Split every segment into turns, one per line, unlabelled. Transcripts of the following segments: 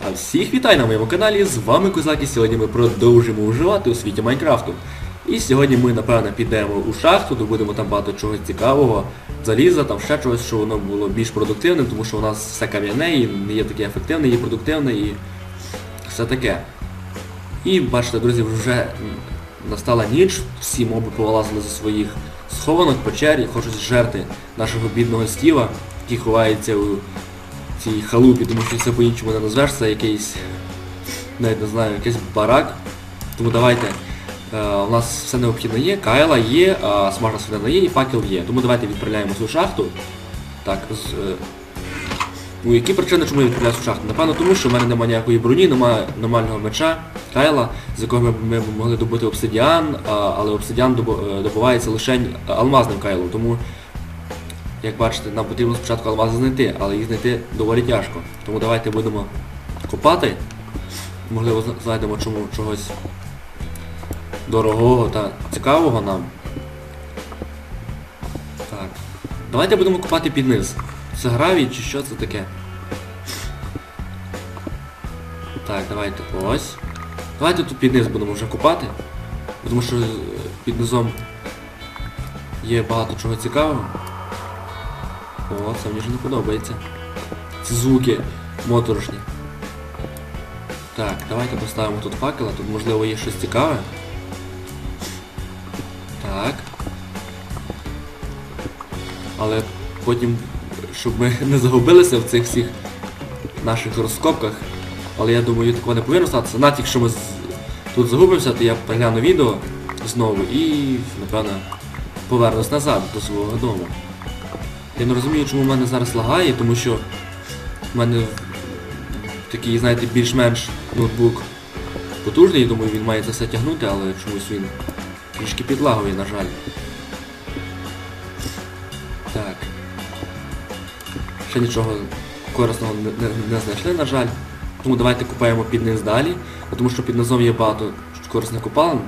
А всіх вітаю на моєму каналі, з вами Козак і сьогодні ми продовжимо вживати у світі Майнкрафту. І сьогодні ми, напевно, підемо у шахту, добудемо там багато чогось цікавого, заліза, там ще чогось, щоб воно було більш продуктивним, тому що у нас все кам'яне і не є таке ефективне, є продуктивне і все таке. І бачите, друзі, вже настала ніч, всі моби повилазили зі своїх схованок, печер. І хочуть зжерти нашого бідного стіва, який ховається у цій халупі, тому що все по-іншому не назвеш, це якийсь, навіть не знаю, якийсь барак. Тому давайте. Е, у нас все необхідне є, кайла є, смажна свинина є і факел є. Тому давайте відправляємося у шахту. Так, з, е, Ну, які причини, чому я відправляюся в шахту? Напевно, тому що в мене немає ніякої броні, немає нормального меча, кайла, з якого ми, ми могли добути обсидіан, але обсидіан добу- е, добувається лише алмазним кайлом. Тому, як бачите, нам потрібно спочатку алмази знайти, але їх знайти доволі тяжко. Тому давайте будемо копати. Можливо, знайдемо чому чогось дорогого та цікавого нам. Так. Давайте будемо копати під низ. Це гравій чи що це таке? Так, давайте ось. Давайте тут під низ будемо вже копати. Тому що е, під низом є багато чого цікавого. О, це мені вже не подобається. Ці звуки моторошні. Так, давайте поставимо тут факела, тут можливо є щось цікаве. Так. Але потім, щоб ми не загубилися в цих всіх наших розкопках. Але я думаю, такого не повинно статися. Навіть якщо ми тут загубимося, то я перегляну відео знову і, напевно, повернусь назад до свого дому. Я не розумію, чому в мене зараз лагає, тому що в мене такий, знаєте, більш-менш ноутбук потужний, я думаю, він має це все тягнути, але чомусь він трішки підлагує, на жаль. Так. Ще нічого корисного не, не, не знайшли, на жаль. Тому давайте купаємо під низ далі, тому що під низом є багато корисних купалин.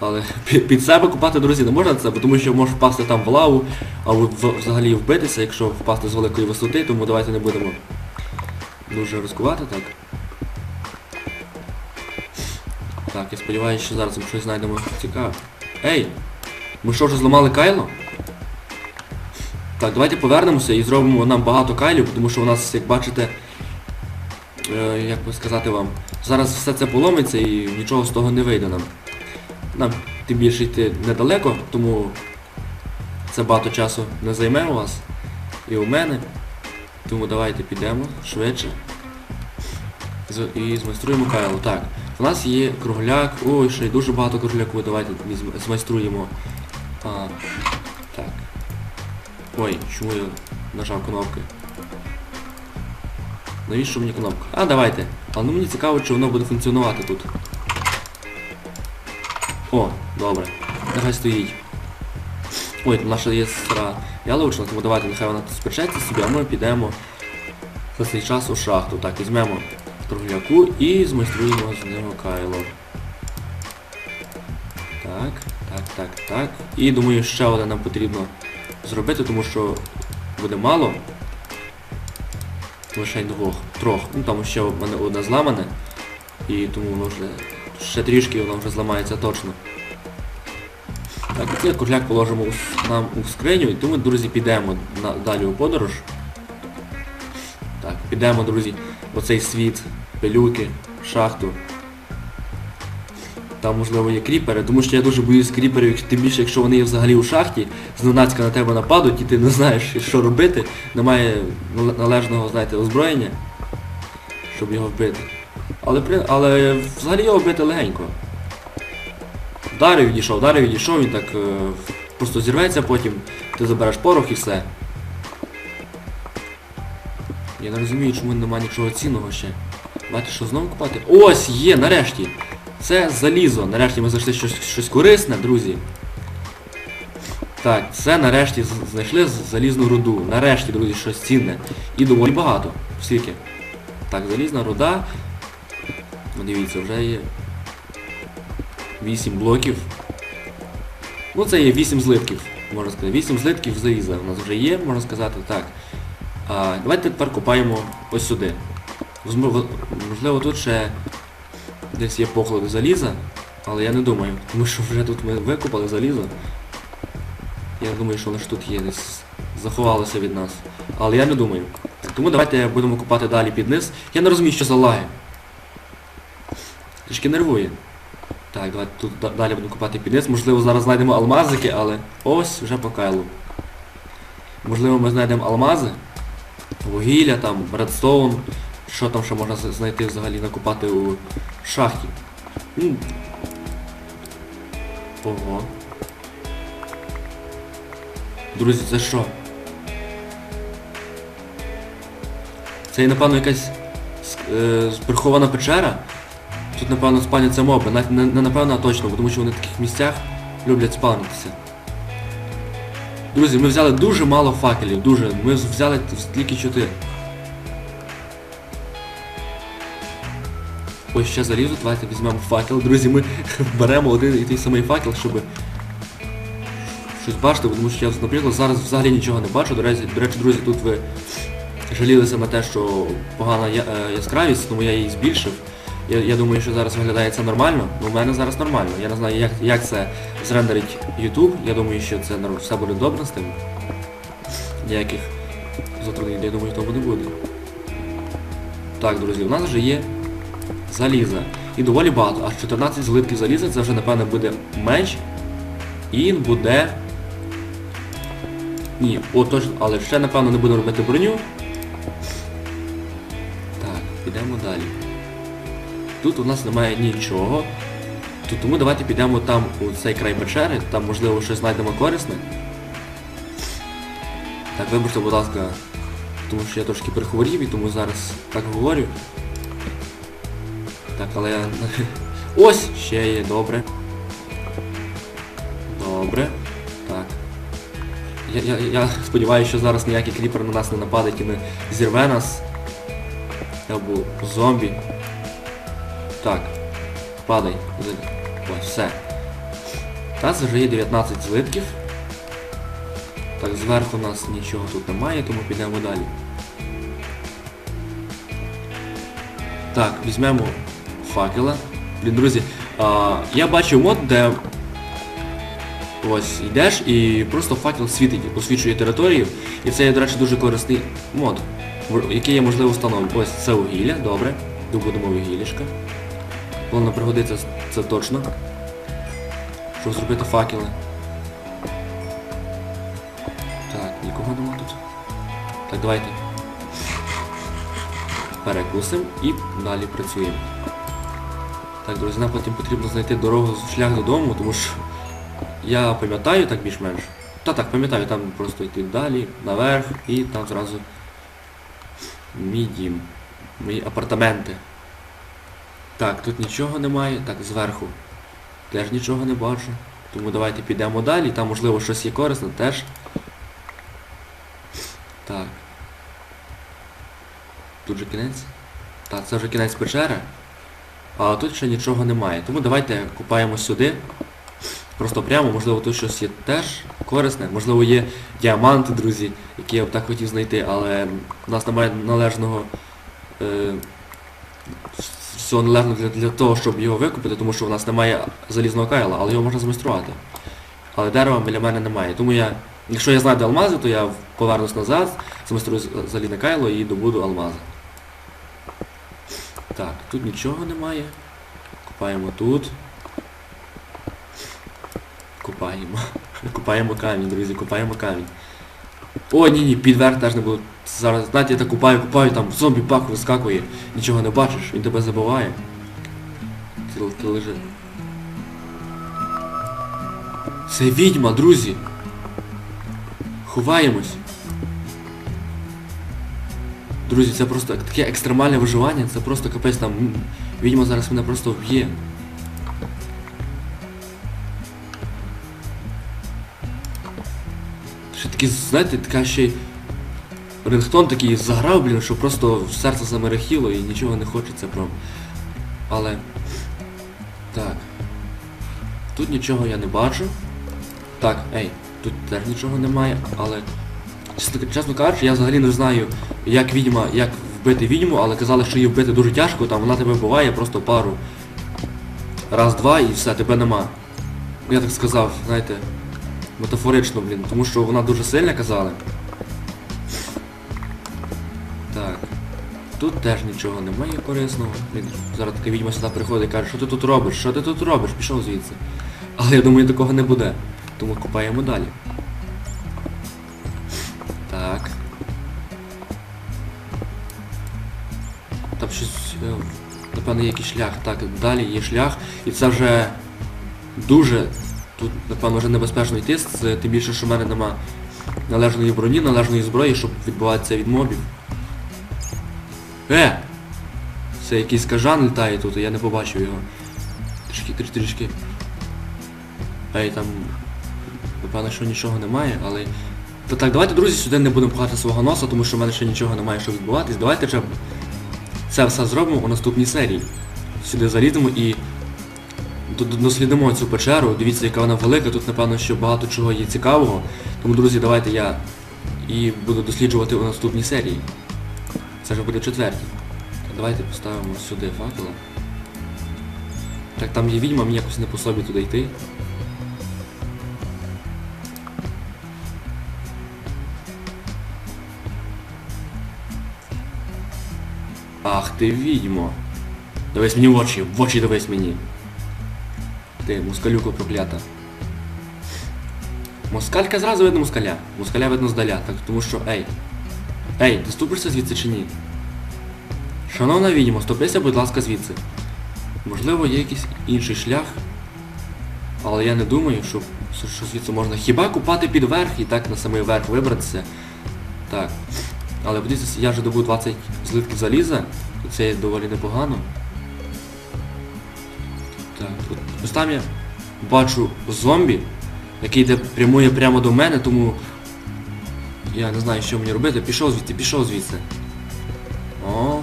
Але під, себе купати, друзі, не можна це, тому що може впасти там в лаву, або взагалі вбитися, якщо впасти з великої висоти, тому давайте не будемо дуже ризикувати так. Так, я сподіваюся, що зараз ми щось знайдемо цікаве. Ей! Ми що вже зламали кайло? Так, давайте повернемося і зробимо нам багато кайлів, тому що у нас, як бачите, е, як би сказати вам, зараз все це поломиться і нічого з того не вийде нам. Нам тим більше йти недалеко, тому це багато часу не займе у вас і у мене. Тому давайте підемо швидше. І змайструємо кайло. Так, у нас є кругляк. Ой, ще й дуже багато кругляку. Давайте змайструємо. А, так. Ой, чому я нажав кнопки? Навіщо мені кнопка? А, давайте. Але ну мені цікаво, чи воно буде функціонувати тут. О, добре. Нехай стоїть. Ой, там наша є стара яловична, тому давайте нехай вона тут спечеться собі, а ми підемо за цей час у шахту. Так, візьмемо кругляку і змайструємо з нього кайло. Так, так, так, так. І думаю, ще одне нам потрібно зробити, тому що буде мало. Лише двох, трьох. Ну там ще в мене одне зламане. І тому воно вже ще трішки воно вже зламається точно. Так, цей кругляк положимо нам у скриню, і тому, друзі, підемо далі у подорож. Так, підемо, друзі, в оцей світ, пилюки, шахту. Там, можливо, є кріпери, тому що я дуже боюсь кріперів, тим більше, якщо вони є взагалі у шахті, зненацька на тебе нападуть і ти не знаєш, що робити, немає належного, знаєте, озброєння, щоб його вбити. Але, але взагалі його вбити легенько. Вдарив, відійшов, вдарив, відійшов, він так е, просто зірветься потім, ти забереш порох і все. Я не розумію, чому немає нічого цінного ще. Давайте що знову купати? Ось, є, нарешті! Це залізо. Нарешті ми знайшли щось, щось корисне, друзі. Так, це нарешті знайшли залізну руду. Нарешті, друзі, щось цінне. І доволі багато. Скільки? Так, залізна руда. Дивіться, вже є 8 блоків. Ну це є 8 злитків, можна сказати. 8 злитків заліза у нас вже є, можна сказати, так. А, давайте тепер копаємо ось сюди. Можливо, тут ще десь є поклик заліза, але я не думаю, тому що вже тут ми викопали залізо. Я думаю, що воно ж тут є, десь заховалося від нас. Але я не думаю. Тому давайте будемо копати далі під низ. Я не розумію, що за лаги. Трішки нервує. Так, давайте тут далі будемо копати під низ. Можливо, зараз знайдемо алмазики, але ось вже по кайлу. Можливо, ми знайдемо алмази, вугілля, там, редстоун, що там ще можна знайти взагалі накопати у шахті. Ого. Друзі, це що? Це напевно, якась е, прихована печера. Тут, напевно, спавняться моби. Навіть не, не напевно, а точно, тому що вони в таких місцях люблять спавнитися. Друзі, ми взяли дуже мало факелів, дуже. Ми взяли тільки 4. Ось ще залізу, давайте візьмемо факел. Друзі, ми беремо один і той самий факел, щоб щось бачити, тому що я, наприклад, зараз взагалі нічого не бачу. До речі, до речі, друзі, тут ви жалілися на те, що погана я- е, яскравість, тому я її збільшив. Я, я думаю, що зараз виглядає це нормально. Ну, в мене зараз нормально. Я не знаю, як, як це зрендерить YouTube. Я думаю, що це все буде добре з тим. Ніяких затруднень, я думаю, тому не буде. Так, друзі, у нас вже є заліза. І доволі багато. Аж 14 злитків заліза, це вже, напевно, буде меч. І буде. Ні, о, точно, але ще, напевно, не будемо робити броню. Так, підемо далі. Тут у нас немає нічого. Тут, тому давайте підемо там у цей край печери, там можливо щось знайдемо корисне. Так, вибачте, будь ласка, тому що я трошки перехворів і тому зараз так говорю. Так, але я... Ось! Ще є, добре. Добре. Так. Я, я, я сподіваюся, що зараз ніякий кріпер на нас не нападить і не зірве нас. Або зомбі. Так. Падай. Ось, все. Нас вже є 19 злитків. Так, зверху у нас нічого тут немає, тому підемо далі. Так, візьмемо факела. Блін, друзі, а, я бачив мод, де ось йдеш і просто факел світить, освічує територію. І це до речі, дуже корисний мод, який я можливо встановлю. Ось це вугілля, добре. Добудемо вугіллішка. Воно пригодиться це точно. Щоб зробити факели. Так, нікого нема тут. Так, давайте. Перекусимо і далі працюємо. Так, друзі, нам потім потрібно знайти дорогу, шлях додому, тому що я пам'ятаю так більш-менш. Та так, пам'ятаю, там просто йти далі, наверх і там зразу мій дім. Мої апартаменти. Так, тут нічого немає. Так, зверху. Теж нічого не бачу. Тому давайте підемо далі, там можливо щось є корисне теж. Так. Тут же кінець. Так, це вже кінець печери. А тут ще нічого немає. Тому давайте купаємо сюди. Просто прямо, можливо, тут щось є теж корисне. Можливо, є діаманти, друзі, які я б так хотів знайти, але в нас немає належного. Е, всього належного для, для того, щоб його викупити, тому що в нас немає залізного кайла, але його можна змайструвати. Але дерева біля мене немає. Тому я, якщо я знайду алмази, то я повернусь назад, змайструю залізне кайло і добуду алмази. Так, тут нічого немає. Купаємо тут. Купаємо. Купаємо камінь, друзі, купаємо камінь. О, ні, ні, підверх теж не буду. Зараз, знаєте, я так купаю, купаю, там зомбі пак вискакує, нічого не бачиш, він тебе забиває. Ти, ти лежи. Це відьма, друзі. Ховаємось. Друзі, це просто таке екстремальне виживання, це просто капець там. Відьма зараз мене просто вб'є. Такі, знаєте, така ще рингтон такий заграв, блін, що просто серце замерехіло і нічого не хочеться прям. Але. Так. Тут нічого я не бачу. Так, ей, тут теж нічого немає, але. Чесно, чесно кажучи, я взагалі не знаю, як відьма, як вбити відьму, але казали, що її вбити дуже тяжко, там вона тебе вбиває просто пару. Раз-два і все, тебе нема. Я так сказав, знаєте, метафорично, блін, тому що вона дуже сильна казали. Так. Тут теж нічого немає корисного. Блін, зараз така відьма сюди приходить і каже, що ти тут робиш? Що ти тут робиш? Пішов звідси. Але я думаю, такого не буде. Тому копаємо далі. Так. Там щось. е, Напевно, є якийсь шлях. Так, далі є шлях. І це вже дуже. Тут, напевно, вже небезпечно йти, з- тим більше, що в мене нема належної броні, належної зброї, щоб відбуватися від мобів. Е! Це якийсь кажан літає тут, я не побачив його. Трішки, трішки, трішки. Ей, там. Напевно, що нічого немає, але. Та так, давайте, друзі, сюди не будемо пхати свого носа, тому що в мене ще нічого немає, що відбуватись. Давайте вже це все зробимо у наступній серії. Сюди заліземо і дослідимо цю печеру. Дивіться, яка вона велика, тут напевно що багато чого є цікавого. Тому, друзі, давайте я і буду досліджувати у наступній серії. Це вже буде четвертій. Давайте поставимо сюди факела. Так, там є відьма, мені якось не по собі туди йти. Ах ти відьмо. Дивись мені в очі, в очі дивись мені. Ти, москалюко проклята. Москалька зразу видно москаля. Москаля видно здаля, так тому що, ей. Ей, ти ступишся звідси чи ні? Шановна відьмо, ступися, будь ласка, звідси. Можливо, є якийсь інший шлях. Але я не думаю, що, що, що звідси можна хіба купати під верх і так на самий верх вибратися. Так. Але подивіться, я вже добув 20 злитків заліза, і це є доволі непогано. Я бачу зомбі, який йде прямує прямо до мене, тому я не знаю, що мені робити. Пішов звідти, пішов звідси. О.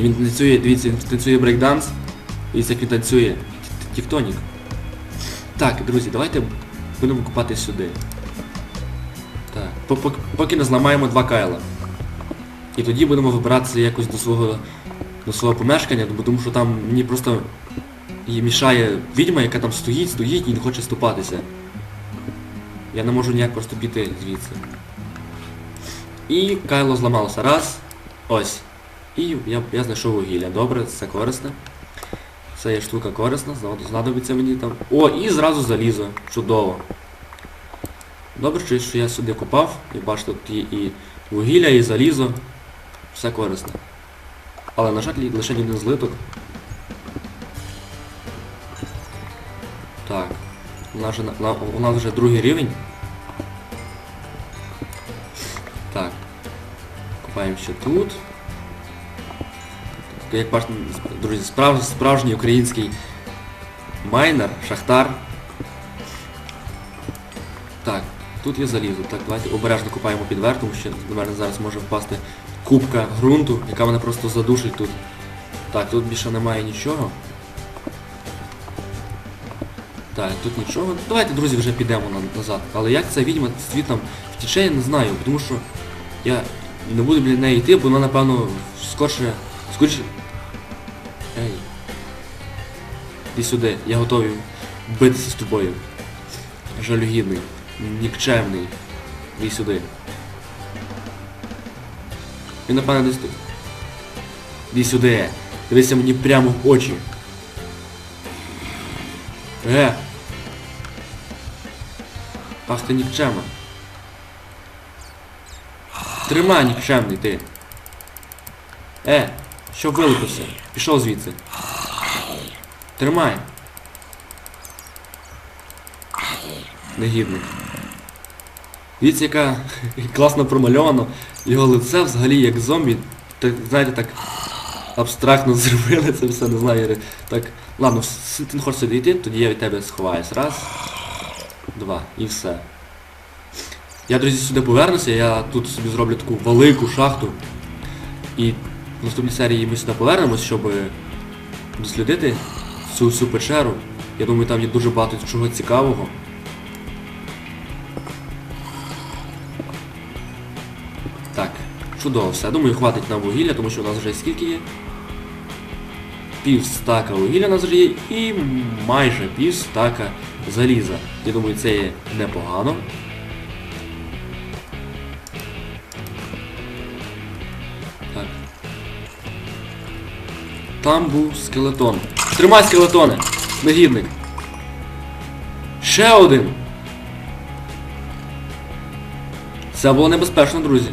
Він танцює, дивіться, він танцює брейкданс. Дивіться, як він танцює. Тіктонік. Так, друзі, давайте будемо купати сюди. Так, по- пок- поки не зламаємо два кайла. І тоді будемо вибиратися якось до свого до свого помешкання, тому що там мені просто їй мішає відьма, яка там стоїть, стоїть і не хоче ступатися. Я не можу ніяк просто піти звідси. І кайло зламалося. Раз. Ось. І я, я знайшов вугілля. Добре, це корисно. Це є штука корисна, знадобиться мені там. О, і зразу залізо. Чудово. Добре, що я сюди купав, і бачите, тут є і вугілля, і залізо. Все корисне. Але, на жаль, лише один злиток. У нас вже, на- у нас вже другий рівень. Так. Купаємо ще тут. Як бачите, друзі, справ, справжній український майнер, шахтар. Так, тут є залізо. Так, давайте обережно купаємо під верх, тому що до мене зараз може впасти кубка ґрунту, яка мене просто задушить тут. Так, тут більше немає нічого. Так, тут нічого. Давайте, друзі, вже підемо назад. Але як ця відьма світом втіче, я не знаю, тому що я не буду біля неї йти, бо вона, напевно, скорше. скоріше. Ей. Іди сюди, я готовий битися з тобою. Жалюгідний, нікчемний. Іди сюди. Він напевно десь тут. Іди сюди. Дивися мені прямо в очі. Е! Ах ти нікчема. Тримай, нікчемний ти. Е, що вилупився? Пішов звідси. Тримай. Негідник. Дивіться, яка класно промальовано. Його лице взагалі як зомбі. Так, знаєте, так абстрактно зробили це все, не знаю. Так. Ладно, ти не хочеш сюди йти, тоді я від тебе сховаюсь. Раз, два, і все. Я, друзі, сюди повернуся, я тут собі зроблю таку велику шахту. І в наступній серії ми сюди повернемось, щоб дослідити цю всю печеру. Я думаю, там є дуже багато чого цікавого. Так, Чудово, все. Думаю, хватить нам вугілля, тому що у нас вже скільки є? Пів стака вугілля у нас вже є і майже пів стака заліза. Я думаю, це є непогано. Так. Там був скелетон. Тримай скелетони! Негідник. Ще один. Це було небезпечно, друзі.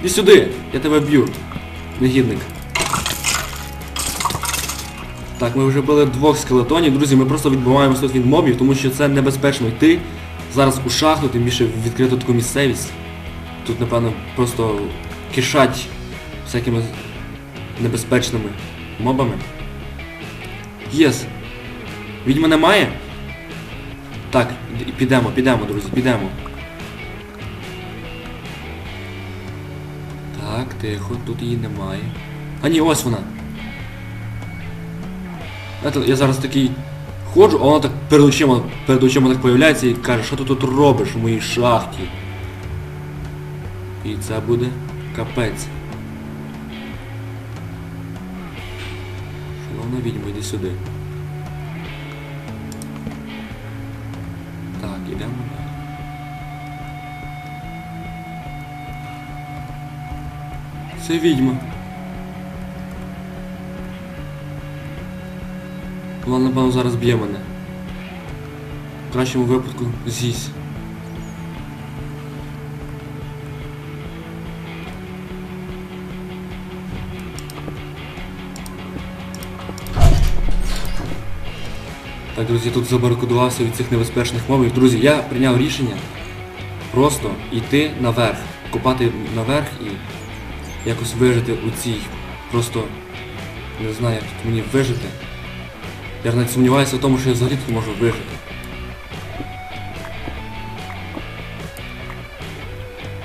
Іди сюди, я тебе б'ю. Негідник. Так, ми вже били двох скелетонів, друзі, ми просто відбуваємося тут від мобів, тому що це небезпечно йти. Зараз у шахту, тим більше в відкриту таку місцевість. Тут, напевно, просто кишать всякими небезпечними мобами. Єс. Відьма немає? Так, підемо, підемо, друзі, підемо. Так, тихо, тут її немає. А ні, ось вона. Знаєте, я зараз такий ходжу, а вона так перед очима, перед очима так появляється і каже, що ти тут робиш у моїй шахті. І це буде капець. Шановна відьма, йди сюди. Так, ідемо далі. Це відьма. Вона, напевно, зараз б'є мене. В кращому випадку з'їсть. Так, друзі, тут забаркодувався від цих небезпечних мовів. Друзі, я прийняв рішення просто йти наверх, копати наверх і якось вижити у цій. Просто не знаю, як тут мені вижити. Я навіть сумніваюся в тому, що я взагалі тут можу вижити.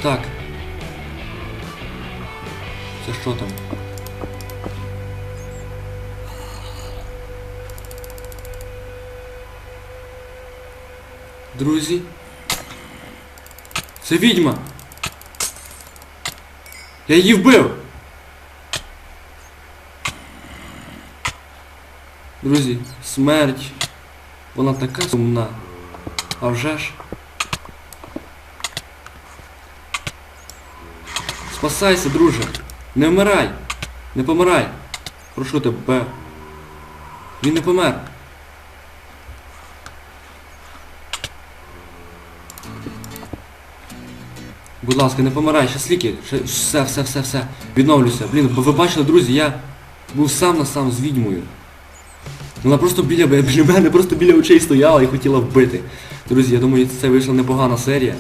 Так. Це що там? Друзі. Це відьма! Я її вбив! Друзі, смерть. Вона така сумна. А вже ж. Спасайся, друже. Не вмирай. Не помирай. Прошу тебе. Він не помер. Будь ласка, не помирай, ще сліки. Все, все, все, все. Відновлюся. Блін, ви бачили, друзі, я був сам на сам з відьмою. Вона просто біля, біля мене, просто біля очей стояла і хотіла вбити. Друзі, я думаю, це вийшла непогана серія.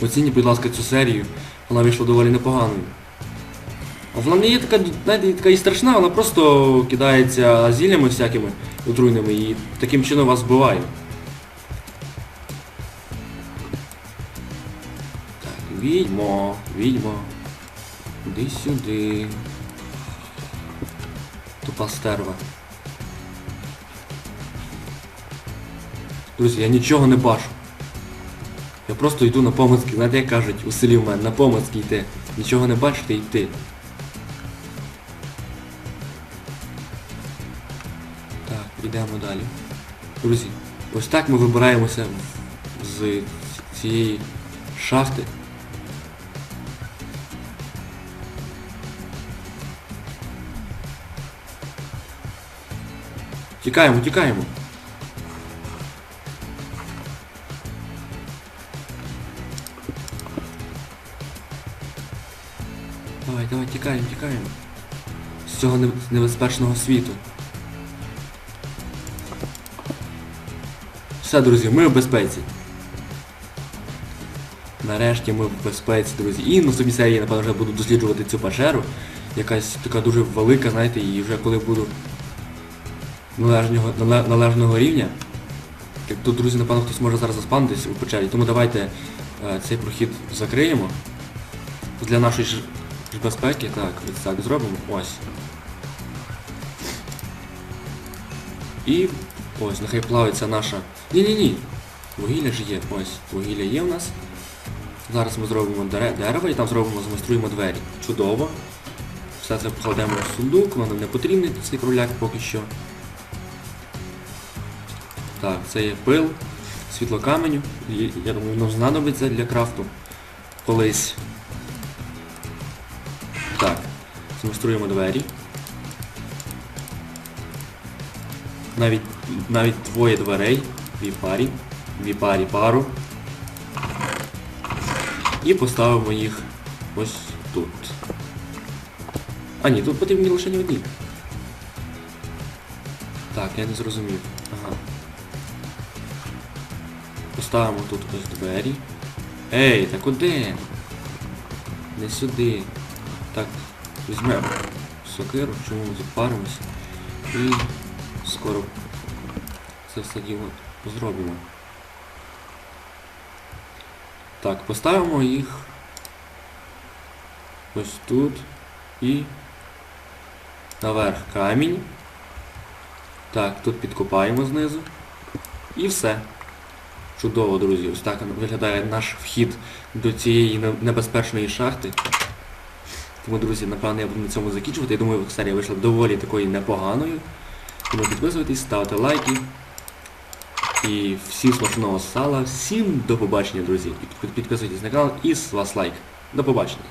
Оцініть, будь ласка, цю серію. Вона вийшла доволі непоганою. А вона не є така, знаєте, така і страшна, вона просто кидається зіллями всякими отруйними і таким чином вас вбиває. Так, відьмо, відьмо. Іди сюди. Тупа стерва. Друзі, я нічого не бачу. Я просто йду на помицьки, знаєте, як кажуть у селі в мене, на помицьки йти. Нічого не бачити йти. Так, йдемо далі. Друзі, ось так ми вибираємося з цієї шахти. Тікаємо, тікаємо. Давай, тікаємо, тікаємо. З цього небезпечного світу. Все, друзі, ми в безпеці. Нарешті ми в безпеці, друзі. І на собі серії, напевно, вже буду досліджувати цю печеру. Якась така дуже велика, знаєте, і вже коли буду належного, належного рівня. Так тут, друзі, напевно, хтось може зараз заспандитись у печері. Тому давайте е, цей прохід закриємо. Для нашої безпеки. Так, так зробимо. Ось. І ось, нехай плавиться наша. Ні-ні-ні. Вугілля ж є. Ось. Вугілля є у нас. Зараз ми зробимо дерево і там зробимо, змайструємо двері. Чудово. Все це покладемо в сундук, воно не потрібний цей кругляк поки що. Так, це є пил, світло каменю. Я думаю, воно знадобиться для крафту колись. Змайструємо двері. Навіть, навіть двоє дверей, дві парі, дві парі пару. І поставимо їх ось тут. А ні, тут потрібні лише не одні. Так, я не зрозумів. Ага. Поставимо тут ось двері. Ей, та куди? Не сюди. Так, візьмемо сокиру, чому запаримося. І скоро це все діло зробимо. Так, поставимо їх ось тут і наверх камінь. Так, тут підкопаємо знизу. І все. Чудово, друзі. Ось так виглядає наш вхід до цієї небезпечної шахти. Тому, друзі, напевно, я буду на цьому закінчувати. Я думаю, серія вийшла доволі такою непоганою. Тому підписуйтесь, ставте лайки. І всім смачного сала. Всім до побачення, друзі. Підписуйтесь на канал і з вас лайк. До побачення.